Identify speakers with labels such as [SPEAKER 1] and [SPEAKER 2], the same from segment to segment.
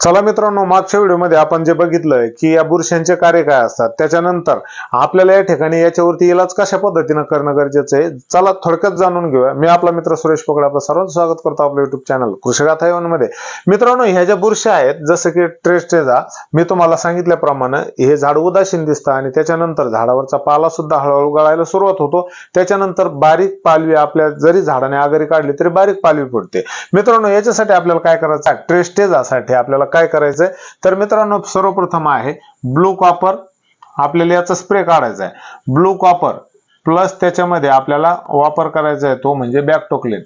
[SPEAKER 1] चला मित्रांनो मागच्या व्हिडिओमध्ये आपण जे बघितलंय की या बुरशांचे कार्य काय असतात त्याच्यानंतर आपल्याला या ठिकाणी याच्यावरती इलाज कशा पद्धतीनं करणं गरजेचं आहे चला थोडक्यात जाणून घेऊया. मी आपला मित्र सुरेश पकडे आपलं सर्वांचं स्वागत करतो आपल्या युट्यूब चॅनल कृषी मध्ये मित्रांनो ह्या ज्या बुरशा आहेत जसं की ट्रेस्टेजा मी तुम्हाला सांगितल्याप्रमाणे हे झाड उदासीन दिसतं आणि त्याच्यानंतर झाडावरचा पाला सुद्धा हळूहळू गळायला सुरुवात होतो. त्याच्यानंतर बारीक पालवी आपल्या जरी झाडाने आगरी काढली तरी बारीक पालवी पडते. मित्रांनो याच्यासाठी आपल्याला काय करायचं ट्रेस्टेजासाठी आपल्याला काय करायचंय? तर मित्रांनो सर्वप्रथम आहे ब्लू कॉपर. आपल्याला याचा स्प्रे काढायचा आहे. ब्लू कॉपर प्लस त्याच्यामध्ये आपल्याला वापर करायचा आहे तो म्हणजे बॅक्टोक्लिन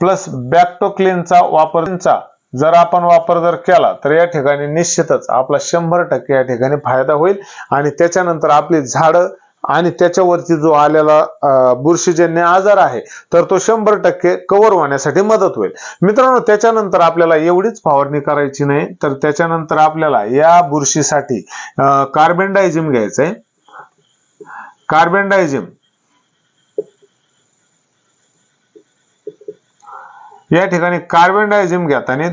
[SPEAKER 1] प्लस बॅक्टोक्लिनचा वापरचा जर आपण वापर जर केला तर या ठिकाणी निश्चितच आपला शंभर टक्के या ठिकाणी फायदा होईल. आणि त्याच्यानंतर आपली झाडं आणि त्याच्यावरती जो आलेला बुरशीजन्य आजार आहे तर तो शंभर टक्के कव्हर होण्यासाठी मदत होईल. मित्रांनो त्याच्यानंतर आपल्याला एवढीच फवारणी करायची नाही तर त्याच्यानंतर आपल्याला या बुरशीसाठी कार्बन डायझिम घ्यायचंय. कार्बन डायझिम या ठिकाणी कार्बन डायझिम घेताना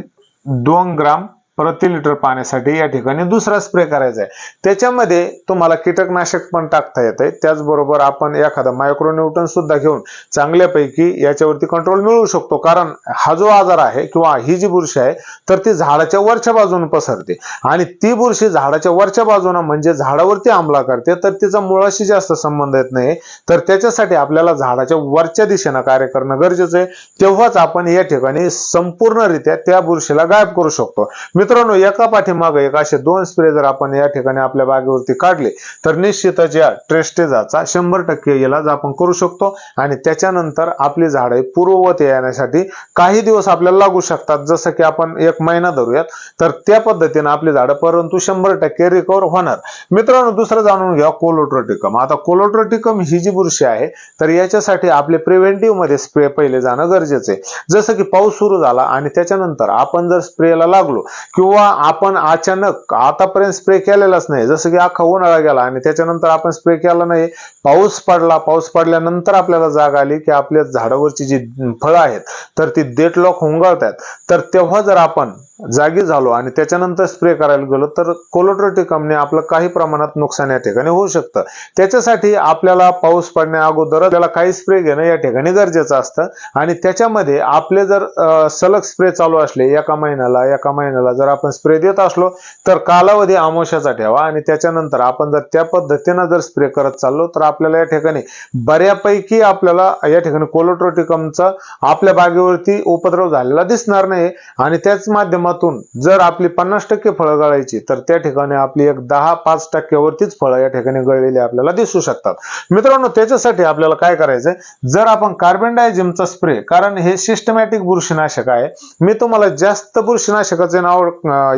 [SPEAKER 1] दोन ग्राम प्रति लिटर पाण्यासाठी या ठिकाणी दुसरा स्प्रे करायचा आहे. त्याच्यामध्ये तुम्हाला कीटकनाशक पण टाकता येत आहे त्याचबरोबर आपण एखादा मायक्रोन्यूटन सुद्धा घेऊन चांगल्यापैकी याच्यावरती कंट्रोल मिळवू शकतो. कारण हा जो आजार आहे किंवा ही जी बुरशी आहे तर ती झाडाच्या वरच्या बाजूने पसरते. आणि ती बुरशी झाडाच्या वरच्या बाजूने म्हणजे झाडावरती अंमला करते तर तिचा मुळाशी जास्त संबंध येत नाही. तर त्याच्यासाठी आपल्याला झाडाच्या वरच्या दिशेनं कार्य करणं गरजेचं आहे. तेव्हाच आपण या ठिकाणी संपूर्णरित्या त्या बुरशीला गायब करू शकतो. मित्रांनो एका पाठीमागे एक असे दोन स्प्रे जर आपण या ठिकाणी आपल्या बागेवरती काढले तर निश्चितच या ट्रेस्टेजाचा शंभर टक्के इलाज आपण करू शकतो आणि त्याच्यानंतर आपली झाडे पूर्ववत येण्यासाठी काही दिवस आपल्याला लागू शकतात. जसं की आपण एक महिना धरूयात तर त्या पद्धतीने आपली झाडं परंतु शंभर टक्के रिकवर होणार. मित्रांनो दुसरं जाणून घ्या कोलोट्रोटिकम. आता कोलोट्रोटिकम ही जी बुरशी आहे तर याच्यासाठी आपले प्रिव्हेंटिव्हमध्ये स्प्रे पहिले जाणं गरजेचं आहे. जसं की पाऊस सुरू झाला आणि त्याच्यानंतर आपण जर स्प्रेला लागलो किंवा आपण अचानक आतापर्यंत स्प्रे केलेलाच नाही. जसं की अख्खा उन्हाळा गेला आणि त्याच्यानंतर आपण स्प्रे केला नाही पाऊस पडला. पाऊस पडल्यानंतर आपल्याला जाग आली की आपल्या झाडावरची जी फळं आहेत तर ती डेटलॉक होंगाळतात. तर तेव्हा जर आपण जागी झालो आणि त्याच्यानंतर स्प्रे करायला गेलो तर कोलोट्रोटिकमने आपलं काही प्रमाणात नुकसान या ठिकाणी होऊ शकतं. त्याच्यासाठी आपल्याला पाऊस पडण्या अगोदर आपल्याला काही स्प्रे घेणं या ठिकाणी गरजेचं असतं. आणि त्याच्यामध्ये आपले जर सलग स्प्रे चालू असले एका महिन्याला एका महिन्याला जर आपण स्प्रे देत असलो तर कालावधी आमोशाचा ठेवा आणि त्याच्यानंतर आपण जर त्या पद्धतीनं जर स्प्रे करत चाललो तर आपल्याला या ठिकाणी बऱ्यापैकी आपल्याला या ठिकाणी कोलोट्रोटिकमचा आपल्या बागेवरती उपद्रव झालेला दिसणार नाही. आणि त्याच माध्यम माध्यमातून जर आपली पन्नास टक्के फळं गळायची तर त्या ठिकाणी आपली एक दहा पाच टक्क्यावरतीच फळं या ठिकाणी गळलेली आपल्याला दिसू शकतात. मित्रांनो त्याच्यासाठी आपल्याला काय करायचंय? जर आपण कार्बन डायझिमचा स्प्रे कारण हे सिस्टमॅटिक बुरशीनाशक आहे. मी तुम्हाला जास्त बुरशीनाशकाचे नाव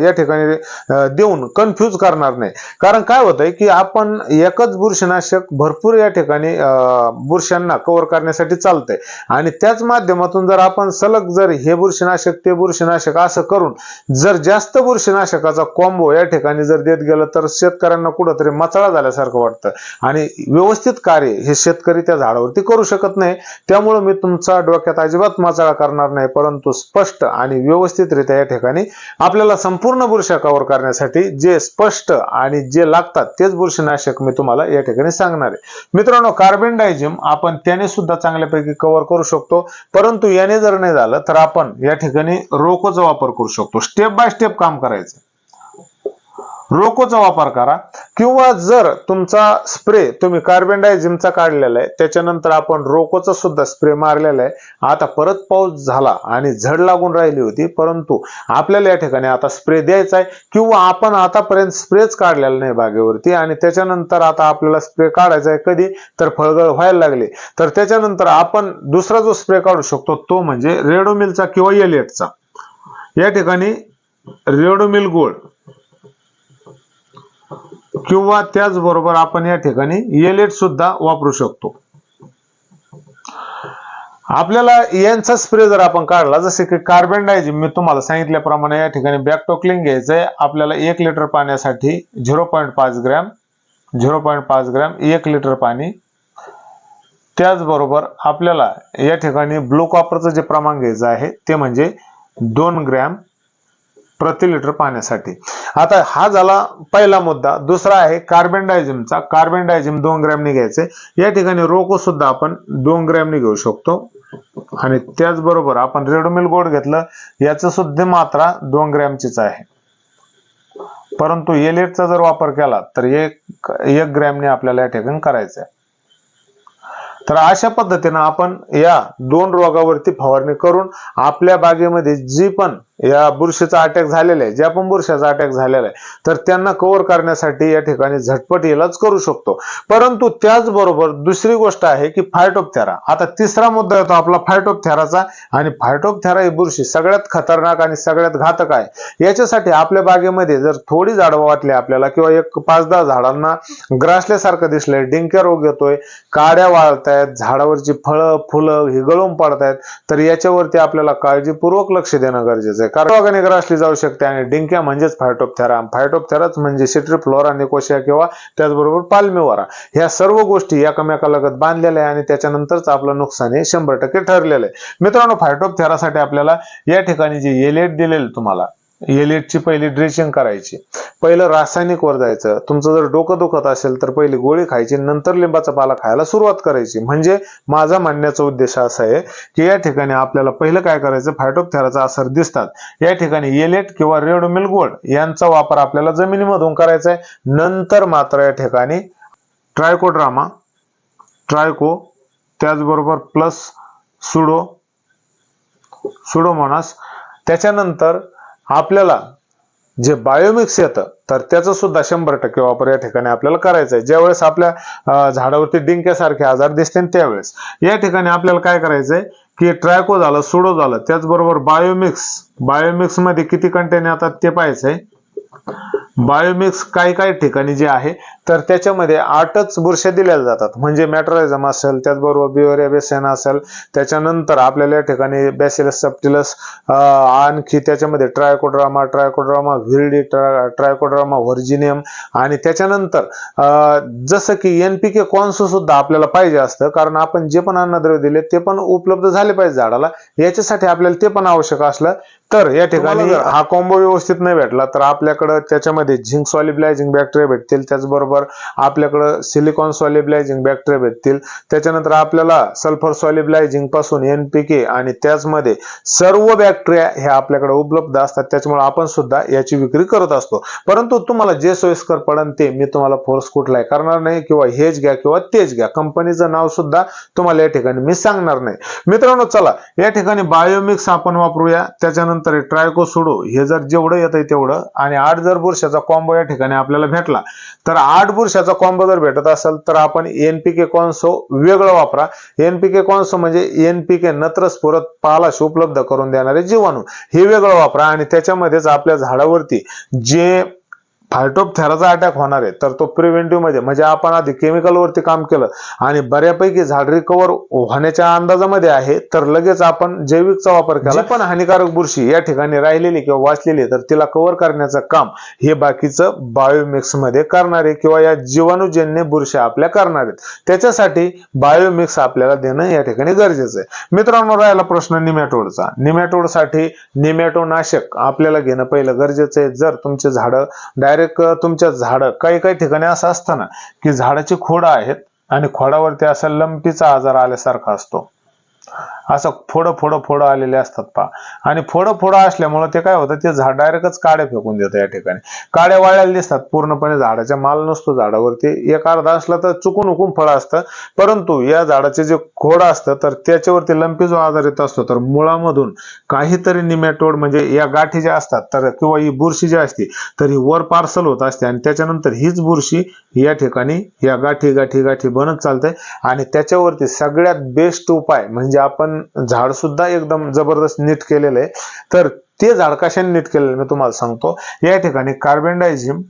[SPEAKER 1] या ठिकाणी देऊन कन्फ्यूज करणार नाही. कारण काय होतंय की आपण एकच बुरशीनाशक भरपूर या ठिकाणी अं, बुरशांना कव्हर करण्यासाठी चालतंय. आणि त्याच माध्यमातून जर आपण सलग जर हे बुरशीनाशक ते बुरशीनाशक असं करून जर जास्त बुरशीनाशकाचा कॉम्बो या ठिकाणी जर देत गेलं तर शेतकऱ्यांना कुठंतरी मचाळा झाल्यासारखं वाटतं. आणि व्यवस्थित कार्य हे शेतकरी त्या झाडावरती करू शकत नाही. त्यामुळे मी तुमचा डोक्यात अजिबात मचाळा करणार नाही. परंतु स्पष्ट आणि व्यवस्थितरित्या या ठिकाणी आपल्याला संपूर्ण बुरशा कव्हर करण्यासाठी जे स्पष्ट आणि जे लागतात तेच बुरशीनाशक मी तुम्हाला या ठिकाणी सांगणार आहे. मित्रांनो कार्बन डायझिम आपण त्याने सुद्धा चांगल्यापैकी कव्हर करू शकतो. परंतु याने जर नाही झालं तर आपण या ठिकाणी रोकोचा वापर करू शकतो. स्टेप बाय स्टेप काम करायचं. रोकोचा वापर करा. किंवा जर तुमचा स्प्रे तुम्ही कार्बन डायझिमचा काढलेला आहे त्याच्यानंतर आपण रोकोचा सुद्धा स्प्रे मारलेला आहे. आता परत पाऊस झाला आणि झड लागून राहिली होती परंतु आपल्याला या ठिकाणी आता स्प्रे द्यायचा आहे. किंवा आपण आतापर्यंत स्प्रेच काढलेला नाही बागेवरती आणि त्याच्यानंतर आता आपल्याला स्प्रे काढायचा आहे कधी तर फळगळ व्हायला लागले. तर त्याच्यानंतर आपण दुसरा जो स्प्रे काढू शकतो तो म्हणजे रेडोमिलचा किंवा एलिएटचा या ठिकाणी रेडोमिल गोल्ड किंवा त्याचबरोबर आपण या ठिकाणी एलेट सुद्धा वापरू शकतो. आपल्याला यांचा स्प्रे जर आपण काढला जसे की कार्बन डायझिम मी तुम्हाला सांगितल्याप्रमाणे या ठिकाणी बॅक्टोक्लिन घ्यायचंय. आपल्याला एक लिटर पाण्यासाठी झिरो पॉईंट पाच ग्रॅम झिरो पॉईंट पाच ग्रॅम एक लिटर पाणी. त्याचबरोबर आपल्याला या ठिकाणी ब्लू कॉपरचं जे प्रमाण घ्यायचं आहे ते म्हणजे दोन ग्रॅम प्रति लिटर पाण्यासाठी. आता हा झाला पहिला मुद्दा. दुसरा आहे कार्बन डायझिमचा कार्बन डायझिम दोन ग्रॅमने घ्यायचे. या ठिकाणी रोको सुद्धा आपण दोन ग्रॅमने घेऊ शकतो. आणि त्याचबरोबर आपण रेडोमिल गोड घेतलं याचं सुद्धा मात्रा दोन ग्रॅमचीच आहे. परंतु एलेटचा जर वापर केला तर एक एक ग्रॅमने आपल्याला या ठिकाणी करायचं आहे तर अशा पद्धतीनं आपण या दोन रोगावरती फवारणी करून आपल्या बागेमध्ये जी पण या बुरशीचा अटॅक झालेला आहे. ज्या पण बुरशाचा अटॅक झालेला आहे तर त्यांना कव्हर करण्यासाठी या ठिकाणी झटपट इलाज करू शकतो. परंतु त्याचबरोबर दुसरी गोष्ट आहे की फायटोपथेरा आता तिसरा मुद्दा येतो आपला फायटोपथेराचा आणि फायटोपथेरा ही बुरशी सगळ्यात खतरनाक आणि सगळ्यात घातक आहे. याच्यासाठी आपल्या बागेमध्ये जर थोडी झाडं वाटली आपल्याला किंवा एक पाच दहा झाडांना ग्रासल्यासारखं दिसलंय डिंक्या रोग येतोय काड्या वाळतायत झाडावरची फळं फुलं ही गळून पडतायत तर याच्यावरती आपल्याला काळजीपूर्वक लक्ष देणं गरजेचं आहे. कारण रोगाने असली जाऊ शकते आणि डिंक्या म्हणजेच फायटोपथेरा फायटोपथेराच म्हणजे सिट्रिफ्लोरा निकोशिया किंवा त्याचबरोबर पाल्मेवारा. ह्या सर्व गोष्टी एकमेकालगत बांधलेल्या आहे आणि त्याच्यानंतरच आपलं नुकसान हे शंभर टक्के ठरलेलं आहे. मित्रांनो फायटोपथेरासाठी आपल्याला या ठिकाणी जे एलेट दिलेलं तुम्हाला एलेटची पहिली ड्रेसिंग करायची. पहिलं रासायनिक वर जायचं. तुमचं जर डोकं दुखत असेल तर पहिली गोळी खायची नंतर लिंबाचा पाला खायला सुरुवात करायची. म्हणजे माझा म्हणण्याचा उद्देश असा आहे की या ठिकाणी आपल्याला पहिलं काय करायचं? फायटोपथेराचा असर दिसतात. या ठिकाणी एलेट किंवा रेडोमिल गोल्ड यांचा वापर आपल्याला जमिनीमधून करायचा आहे. नंतर मात्र या ठिकाणी ट्रायकोड्रामा ट्रायको त्याचबरोबर प्लस सुडो सुडोमोनास त्याच्यानंतर आपल्याला जे बायोमिक्स येतं तर त्याचा सुद्धा शंभर टक्के वापर या ठिकाणी आपल्याला करायचा आहे. ज्यावेळेस आपल्या झाडावरती डिंक्यासारखे आजार दिसते त्यावेळेस. या ठिकाणी आपल्याला काय करायचंय की ट्रॅको झालं सुडो झालं त्याचबरोबर बायोमिक्स बायोमिक्समध्ये किती कंटेन येतात ते पाहायचंय बायोमिक्स काही काही ठिकाणी जे आहे तर त्याच्यामध्ये आठच बुरश्या दिल्या जातात. म्हणजे मॅट्रोइझम असेल त्याचबरोबर बिओरिया बेसन असेल त्याच्यानंतर आपल्याला या ठिकाणी बॅसिलस सप्टिलस आणखी त्याच्यामध्ये ट्रायकोड्रामा ट्रायकोड्रामा व्हिरडी ट्रा ट्रायकोड्रामा व्हर्जिनियम आणि त्याच्यानंतर जसं की एनपीके कॉन्सो सुद्धा आपल्याला पाहिजे असतं कारण आपण जे पण अन्नद्रव्य दिले ते पण उपलब्ध झाले पाहिजे झाडाला. याच्यासाठी आपल्याला ते पण आवश्यक असलं तर या ठिकाणी हा कॉम्बो व्यवस्थित नाही भेटला तर आपल्याकडं त्याच्यामध्ये झिंक सॉलिब्लायझिंग बॅक्टेरिया भेटतील त्याचबरोबर आपल्याकडं सिलिकॉन सॉलिब्लायझिंग बॅक्टेरिया भेटतील. त्याच्यानंतर आपल्याला सल्फर सॉलिब्लायझिंगपासून एनपीके आणि त्याचमध्ये सर्व बॅक्टेरिया हे आपल्याकडे उपलब्ध असतात. त्याच्यामुळे आपण सुद्धा याची विक्री करत असतो. परंतु तुम्हाला जे सोयीस्कर पडन ते मी तुम्हाला फोर्स कुठलाही करणार नाही किंवा हेच घ्या किंवा तेच घ्या. कंपनीचं नाव सुद्धा तुम्हाला या ठिकाणी मी सांगणार नाही. मित्रांनो चला या ठिकाणी बायोमिक्स आपण वापरूया. त्याच्यानंतर ट्रायको सोडो हे जर जेवढं येतंय तेवढं आणि आठ जर बुरशाचा कॉम्बो या ठिकाणी आपल्याला भेटला तर आठ बुरशाचा कॉम्बो जर भेटत असेल तर आपण एनपीके कॉन्सो वेगळं वापरा. एनपीके कॉन्सो म्हणजे एनपीके नत्रस्फुरत पालाशी उपलब्ध करून देणारे जीवाणू. हे वेगळं वापरा आणि त्याच्यामध्येच आपल्या झाडावरती जे फायटोपथेराचा अटॅक होणार आहे. तर तो प्रिव्हेंटिव्हमध्ये म्हणजे आपण आधी chemical वरती काम केलं आणि बऱ्यापैकी झाड रिकवर होण्याच्या अंदाजामध्ये आहे तर लगेच आपण जैविकचा वापर केला. पण हानिकारक बुरशी या ठिकाणी राहिलेली किंवा वाचलेली तर तिला कव्हर करण्याचं काम हे बाकीचं बायोमिक्समध्ये करणारे किंवा या जीवाणूजन्य बुरशी आपल्या करणार आहेत. त्याच्यासाठी बायोमिक्स आपल्याला देणं या ठिकाणी गरजेचं आहे. मित्रांनो राहिला प्रश्न निमॅटोडचा निमॅटोडसाठी निमॅटोनाशक आपल्याला घेणं पहिलं गरजेचं आहे. जर तुमचे झाडं डायरेक्ट तुमच्या झाडं काही काही ठिकाणी असं असतं ना की झाडाची खोडं आहेत आणि खोडावरती असा लंपीचा आजार आल्यासारखा असतो. असं फोडं फोडं फोडं आलेले असतात पा आणि फोडं फोडं असल्यामुळे ते काय होतं ते झाड डायरेक्टच काड्या फेकून देतं या ठिकाणी. काड्या वाळलेल्या दिसतात पूर्णपणे झाडाच्या माल नसतो झाडावरती. एक अर्धा असला तर चुकून उकून फळं असतं. परंतु या झाडाचे जे खोड असतं तर त्याच्यावरती लंपी जो आजार येत असतो तर मुळामधून काहीतरी निमॅटोड म्हणजे या गाठी ज्या असतात तर किंवा ही बुरशी जी असते तर ही वर पार्सल होत असते आणि त्याच्यानंतर हीच बुरशी या ठिकाणी या गाठी गाठी गाठी बनत चालते. आणि त्याच्यावरती सगळ्यात बेस्ट उपाय म्हणजे आपण झाड सुद्धा एकदम जबरदस्त नीट केलेलं आहे. तर ते झाड कशाने नीट केलेलं मी तुम्हाला सांगतो. या ठिकाणी कार्बन डायझिम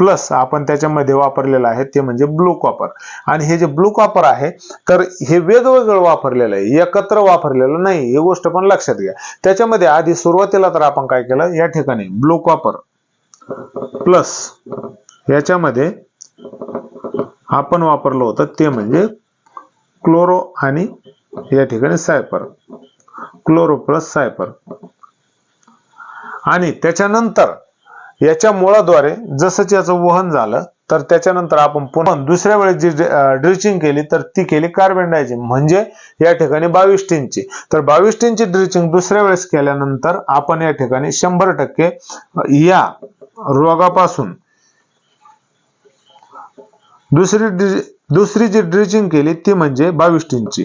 [SPEAKER 1] प्लस आपण त्याच्यामध्ये वापरलेलं आहे ते म्हणजे ब्लू कॉपर आणि हे जे ब्लू कॉपर आहे तर हे वेगवेगळं वापरलेलं आहे. एकत्र वापरलेलं नाही ही गोष्ट पण लक्षात घ्या. त्याच्यामध्ये आधी सुरुवातीला तर आपण काय केलं या ठिकाणी ब्लू कॉपर प्लस याच्यामध्ये आपण वापरलं होतं ते म्हणजे क्लोरो आणि या ठिकाणी सायपर क्लोरोप्लस सायपर आणि त्याच्यानंतर याच्या मुळाद्वारे जसंच याचं वहन झालं तर त्याच्यानंतर आपण पुन्हा दुसऱ्या वेळेस जी ड्रिचिंग केली तर ती केली कार्बन डायझिम म्हणजे या ठिकाणी बावीस टीनची तर बावीस टीनची ड्रिचिंग दुसऱ्या वेळेस केल्यानंतर आपण या ठिकाणी शंभर टक्के या रोगापासून दुसरी ड्रि- दुसरी जी ड्रिचिंग केली ती म्हणजे बावीस टीनची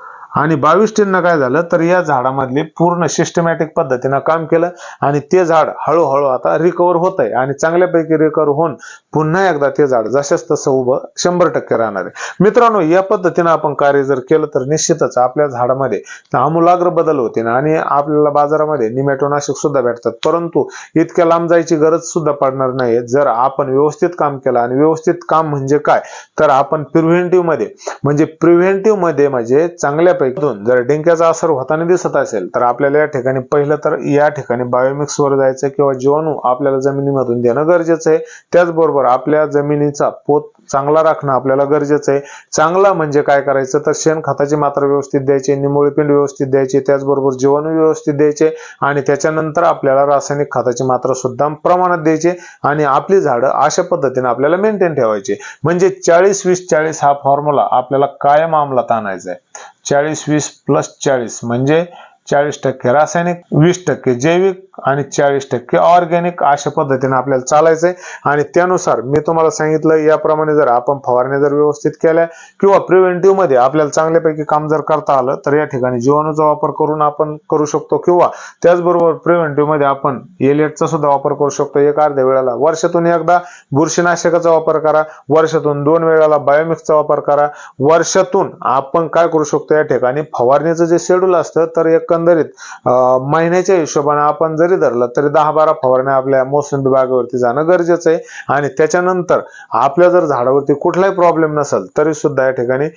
[SPEAKER 1] आणि बावीस टीननं काय झालं? तर या झाडामधले पूर्ण सिस्टमॅटिक पद्धतीनं काम केलं आणि ते झाड हळूहळू आता रिकवर होत आहे आणि चांगल्यापैकी रिकवर होऊन पुन्हा एकदा ते झाड जशाच तसं उभं शंभर टक्के राहणार आहे. मित्रांनो या पद्धतीनं आपण कार्य जर केलं तर निश्चितच आपल्या झाडामध्ये आमूलाग्र बदल होतील आणि आपल्याला बाजारामध्ये निमेटोनाशक सुद्धा भेटतात. परंतु इतक्या लांब जायची गरज सुद्धा पडणार नाही जर आपण व्यवस्थित काम केलं आणि व्यवस्थित काम म्हणजे काय? तर आपण प्रिव्हेंटिव्हमध्ये म्हणजे प्रिव्हेंटिव्हमध्ये म्हणजे चांगल्या दोन जर डेंग्याचा असर होताना दिसत असेल तर आपल्याला या ठिकाणी पहिलं तर या ठिकाणी बायोमिक्स वर जायचं किंवा जीवाणू आपल्याला जमिनीमधून देणं गरजेचं आहे. त्याचबरोबर आपल्या जमिनीचा पोत चांगला राखणं आपल्याला गरजेचं आहे. चांगला म्हणजे काय करायचं? तर शेणखताची मात्रा व्यवस्थित द्यायची निमुळी पिंड व्यवस्थित द्यायची त्याचबरोबर जीवाणू व्यवस्थित द्यायचे आणि त्याच्यानंतर आपल्याला रासायनिक खताची मात्रा सुद्धा प्रमाणात द्यायची आणि आपली झाडं अशा पद्धतीने आपल्याला मेंटेन ठेवायची. म्हणजे चाळीस वीस चाळीस हा फॉर्म्युला आपल्याला कायम अंमलात आणायचा आहे. चाळीस वीस प्लस चाळीस. म्हणजे चाळीस टक्के रासायनिक वीस टक्के जैविक आणि चाळीस टक्के ऑर्गॅनिक अशा पद्धतीने आपल्याला चालायचंय. आणि त्यानुसार मी तुम्हाला सांगितलं याप्रमाणे जर आपण फवारण्या जर व्यवस्थित केल्या किंवा प्रिव्हेंटिव्हमध्ये आपल्याला चांगल्यापैकी काम जर करता आलं तर या ठिकाणी जीवाणूचा वापर करून आपण करू शकतो किंवा त्याचबरोबर प्रिव्हेंटिव्हमध्ये आपण एलिएटचा सुद्धा वापर करू शकतो. एक अर्ध्या वेळाला वर्षातून एकदा बुरशीनाशकाचा वापर करा वर्षातून दोन वेळाला बायोमिक्सचा वापर करा. वर्षातून आपण काय करू शकतो या ठिकाणी फवारणीचं जे शेड्यूल असतं तर एकंदरीत महिन्याच्या हिशोबाने आपण जरी धरलं तरी दहा बारा फवारण्या आपल्या मोसंबी बागेवरती जाणं गरजेचं आहे. आणि त्याच्यानंतर आपल्या जर झाडावरती कुठलाही प्रॉब्लेम नसेल तरी सुद्धा या ठिकाणी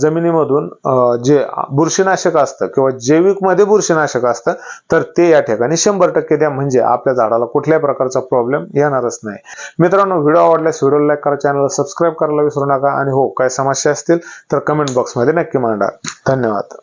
[SPEAKER 1] जमिनीमधून जे बुरशीनाशक असतं किंवा जैविकमध्ये बुरशीनाशक असतं तर ते या ठिकाणी शंभर टक्के द्या. म्हणजे आपल्या झाडाला कुठल्याही प्रकारचा प्रॉब्लेम येणारच नाही. मित्रांनो व्हिडिओ आवडल्यास व्हिडिओ लाईक करा चॅनलला सबस्क्राईब करायला विसरू नका. आणि हो काय समस्या असतील तर कमेंट बॉक्समध्ये नक्की मांडा. धन्यवाद.